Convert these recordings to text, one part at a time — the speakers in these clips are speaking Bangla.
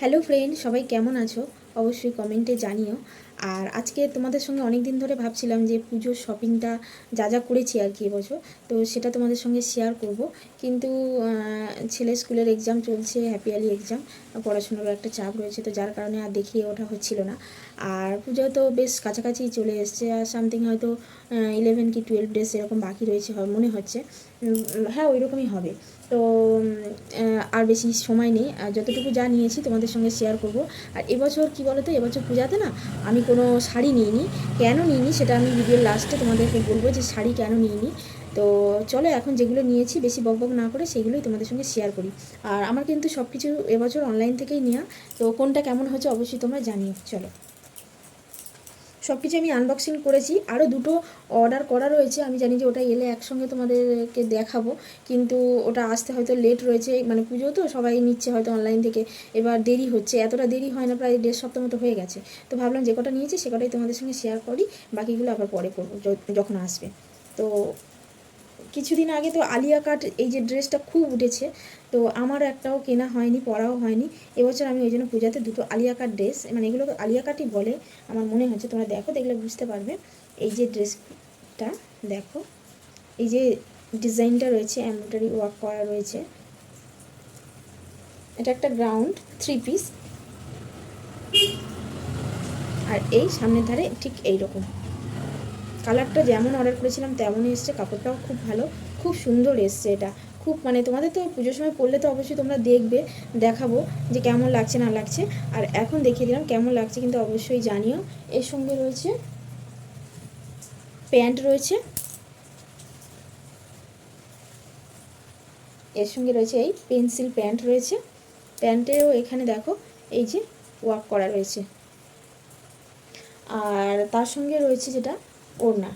হ্যালো ফ্রেন্ড সবাই কেমন আছো? অবশ্যই কমেন্টে জানিও। আর আজকে তোমাদের সঙ্গে অনেক দিন ধরে ভাবছিলাম যে পুজোর শপিংটা যা যা করেছি আর কি এবছর, তো সেটা তোমাদের সঙ্গে শেয়ার করব। কিন্তু ছেলে স্কুলের এক্সাম চলছে হ্যাপি আলি এক্সাম পড়াশোনারও একটা চাপ রয়েছে, তো যার কারণে আর দেখিয়ে ওঠা হচ্ছিল না। আর পুজো তো বেশ কাছাকাছি চলে এসছে, আর সামথিং হয়তো ইলেভেন কি টুয়েলভ ডেজ এরকম বাকি রয়েছে মনে হচ্ছে। হ্যাঁ ওই রকমই হবে। তো আর বেশি সময় নেই যতটুকু যা নিয়েছি তোমাদের সঙ্গে শেয়ার করব। আর এবছর কি বলো তো এবছর পূজাতে না, আমি কোনো শাড়ি নিইনি। কেন নিইনি সেটা আমি ভিডিওর লাস্টে তোমাদেরকে বলব যে শাড়ি কেন নিইনি। তো চলো এখন যেগুলো নিয়েছি বেশি বকবক না করে সেগুলোই তোমাদের সঙ্গে শেয়ার করি। আর আমার কিন্তু সব কিছু এবছর অনলাইন থেকেই নেওয়া তো কোনটা কেমন হচ্ছে অবশ্যই তোমরা জানিও। চলো। সব কিছু আমি আনবক্সিং করেছি। আরও দুটো অর্ডার করা রয়েছে। আমি জানি যে ওটা এলে একসঙ্গে তোমাদেরকে দেখাবো। কিন্তু ওটা আসতে হয়তো লেট রয়েছে। মানে পুজো তো সবাই নিচ্ছে হয়তো অনলাইন থেকে। এবার দেরি হচ্ছে। এতটা দেরি হয় না, প্রায় দেড় সপ্তাহ মতো হয়ে গেছে। তো ভাবলাম যে কটা নিয়েছি, সে কটাই তোমাদের সঙ্গে শেয়ার করি। বাকিগুলো আবার পরে করব যখন আসবে। তো কিছুদিন আগে তো আলিয়া কাট এই যে ড্রেসটা খুব উঠেছে, তো আমার একটাও কেনা হয়নি, পরাও হয়নি। এবছর আমি ওই জন্য পূজাতে দুটো আলিয়া কাট ড্রেস মানে এগুলো আলিয়া কাটই বলে, আমার মনে হচ্ছে তোমরা দেখো, দেখলে বুঝতে পারবে। এই যে ড্রেসটা দেখো, এই যে ডিজাইনটা রয়েছে, এমব্রয়ডারি ওয়ার্ক করা রয়েছে। এটা একটা গ্রাউন্ড থ্রি পিস আর এই সামনের ধারে ঠিক এই রকম কালারটা যেমন অর্ডার করেছিলাম, তেমনই এসছে, কাপড়টাও খুব ভালো, খুব সুন্দর এসছে এটা। খুব মানে তোমাদের তো পুজোর সময় পরলে তো অবশ্যই তোমরা দেখবে, দেখাবো যে কেমন লাগছে, না লাগছে। আর এখন দেখিয়ে দিলাম কেমন লাগছে, কিন্তু অবশ্যই জানিও। এর সঙ্গে রয়েছে প্যান্ট রয়েছে। এর সঙ্গে রয়েছে এই পেন্সিল প্যান্ট রয়েছে। প্যান্টেও এখানে দেখো, এই যে ওয়াক করা রয়েছে। আর তার সঙ্গে রয়েছে যেটা ওড়না।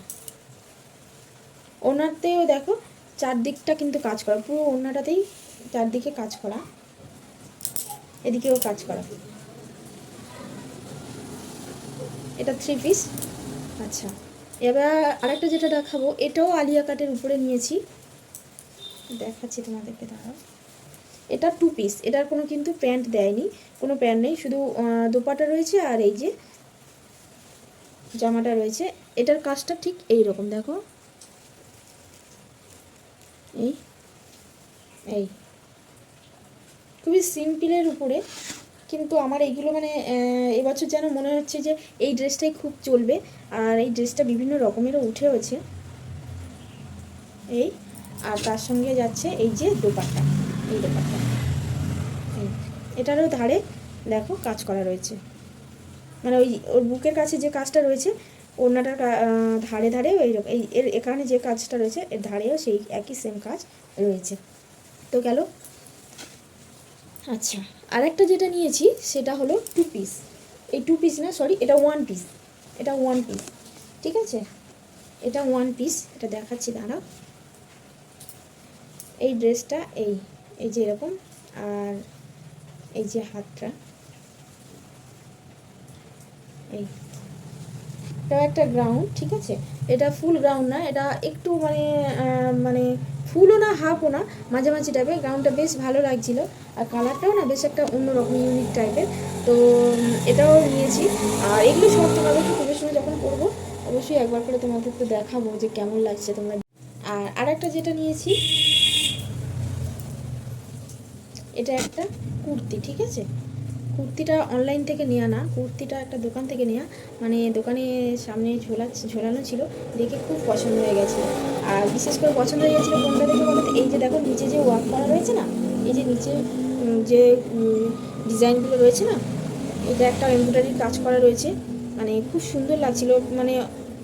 ওড়নাতেও দেখো চারদিকটা কিন্তু কাজ করা, পুরো ওড়নাটাতেই চারদিকে কাজ করা। এদিকেও কাজ করা। এটা থ্রি পিস আচ্ছা এবার আরেকটা যেটা দেখাবো, এটাও আলিয়া কাটের উপরে নিয়েছি। দেখাচ্ছি তোমাদেরকে দাঁড়াও এটা টু পিস এটার কোনো কিন্তু প্যান্ট দেয়নি, কোনো প্যান্ট নেই, শুধু দোপাটা রয়েছে আর এই যে জামাটা রয়েছে। এটার কাজটা ঠিক এই রকম দেখো। এই এই। খুবই সিম্পলের উপরে, কিন্তু আমার এইগুলো মানে এবছর যেন মনে হচ্ছে যে এই ড্রেসটাই খুব চলবে, আর এই ড্রেসটা বিভিন্ন রকমেরও উঠেওছে এই, আর তার সঙ্গে যাচ্ছে এই যে দোপাট্টা, এই দোপাট্টা। এটারও ধারে, দেখো, কাজ করা রয়েছে। মানে ওই, ওর বুকের কাছে যে কাজটা রয়েছে ওড়নাটার ধারে ধারে এই, এর এখানে যে কাজটা রয়েছে, এর ধারেও সেই একই সেম কাজ রয়েছে। তো গেল। আচ্ছা আরেকটা যেটা নিয়েছি, সেটা হলো টু পিস এই টু পিস না সরি এটা ওয়ান পিস এটা ওয়ান পিস ঠিক আছে? এটা ওয়ান পিস এটা দেখাচ্ছি, দাঁড়াও। এই ড্রেসটা এই এই যে এরকম, আর এই যে হাতটা। এই। এটাও একটা গ্রাউন্ড ঠিক আছে? এটা ফুল গ্রাউন্ড না, এটা একটু মানে মানে ফুলও না হাফও না, মাঝামাঝি টাইপের গ্রাউন্ডটা বেশ ভালো লাগছিল। আর কালারটাও না, বেশ একটা অন্যরকম ইউনিক টাইপের তো, এটাও নিয়েছি। আর এগুলো সব তোমাদেরকে পুজোর সময় যখন করব, অবশ্যই একবার করে তোমাদের তো দেখাবো যে কেমন লাগছে তোমরা। আর আরেকটা যেটা নিয়েছি, এটা একটা কুর্তি, ঠিক আছে? কুর্তিটা অনলাইন থেকে নেওয়া না, কুর্তিটা একটা দোকান থেকে নেওয়া মানে দোকানে সামনে ঝোলা, ঝোলানো ছিল, দেখে খুব পছন্দ হয়ে গেছে। আর বিশেষ করে পছন্দ হয়ে গেছিল কোনটা দেখে বলতে এই যে দেখো, নিচে যে ওয়ার্ক করা রয়েছে না, এই যে নিচে যে ডিজাইনগুলো রয়েছে না, এটা একটা এমব্রয়ডারির কাজ করা রয়েছে। মানে খুব সুন্দর লাগছিল। মানে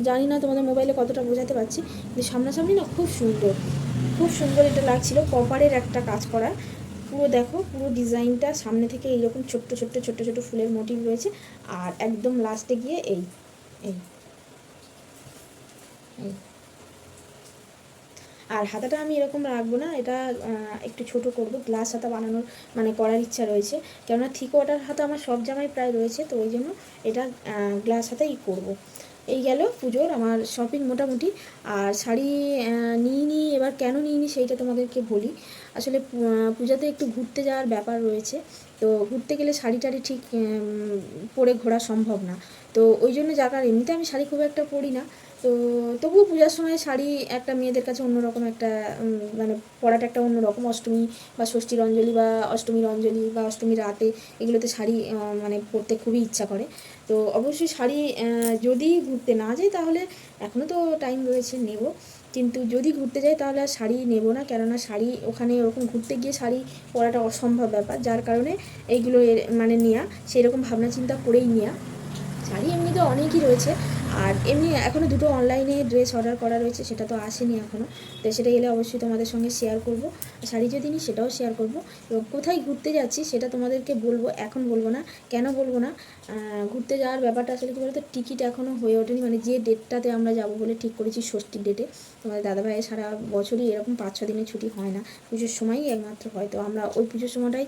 জানি না তোমাদের মোবাইলে কতটা বোঝাতে পারছি, কিন্তু সামনাসামনি না খুব সুন্দর। খুব সুন্দর এটা লাগছিল। কপারের একটা কাজ করা। পুরো দেখো, পুরো ডিজাইনটা সামনে থেকে এইরকম ছোট্ট ছোট্ট ছোট্ট ছোট্ট ফুলের মোটিভ রয়েছে। আর একদম লাস্টে গিয়ে এই এই আর হাতাটা আমি এরকম রাখব না, এটা একটু ছোট করব গ্লাস হাতা বানানোর মানে করার ইচ্ছা রয়েছে। কেননা থিক ওয়াটার হাতা আমার সব জামাই প্রায় রয়েছে, তো ওই জন্য এটা গ্লাস হাতাই করব। এই গেল পুজোর আমার শপিং মোটামুটি। আর শাড়ি নিয়ে নিই এবার কেন নিয়ে নিই সেইটা তোমাদেরকে বলি। আসলে পূজাতে একটু ঘুরতে যাওয়ার ব্যাপার রয়েছে। তো ঘুরতে গেলে শাড়ি টাড়ি ঠিক পরে ঘোরা সম্ভব না। তো ওই জন্য যাকার এমনিতে আমি শাড়ি খুব একটা পরি না। তো তবুও পূজার সময় শাড়ি একটা মেয়েদের কাছে অন্যরকম একটা মানে পরাটা একটা অন্যরকম। অষ্টমী বা ষষ্ঠীর অঞ্জলি বা অষ্টমীর অঞ্জলি বা অষ্টমীর রাতে এগুলোতে শাড়ি মানে পরতে খুবই ইচ্ছা করে। তো অবশ্যই শাড়ি যদি ঘুরতে না যাই তাহলে এখনও তো টাইম রয়েছে, নেব। কিন্তু যদি ঘুরতে যাই তাহলে আর শাড়ি নেব না। কেননা শাড়ি ওখানে ওরকম ঘুরতে গিয়ে শাড়ি পরাটা অসম্ভব ব্যাপার। যার কারণে এইগুলো মানে নেওয়া সেরকম ভাবনা চিন্তা করেই নেওয়া শাড়ি এমনিতে অনেকই রয়েছে। আর এমনি এখনও দুটো অনলাইনে ড্রেস অর্ডার করা রয়েছে, সেটা তো আসেনি এখনও তো সেটা এলে অবশ্যই তোমাদের সঙ্গে শেয়ার করব। শাড়ি যদি নিই সেটাও শেয়ার করব। এবং কোথায় ঘুরতে যাচ্ছি সেটা তোমাদেরকে বলব, এখন বলব না, কেন বলব না। ঘুরতে যাওয়ার ব্যাপারটা আসলে কী বলতো টিকিট এখনও হয়ে ওঠেনি। মানে যে ডেটটাতে আমরা যাব বলে ঠিক করেছি ষষ্ঠীর ডেটে তোমাদের দাদাভাইয়ের সারা বছরই এরকম পাঁচ ছ দিনের ছুটি হয় না। পুজোর সময়ই একমাত্র হয়। তো আমরা ওই পুজোর সময়টাই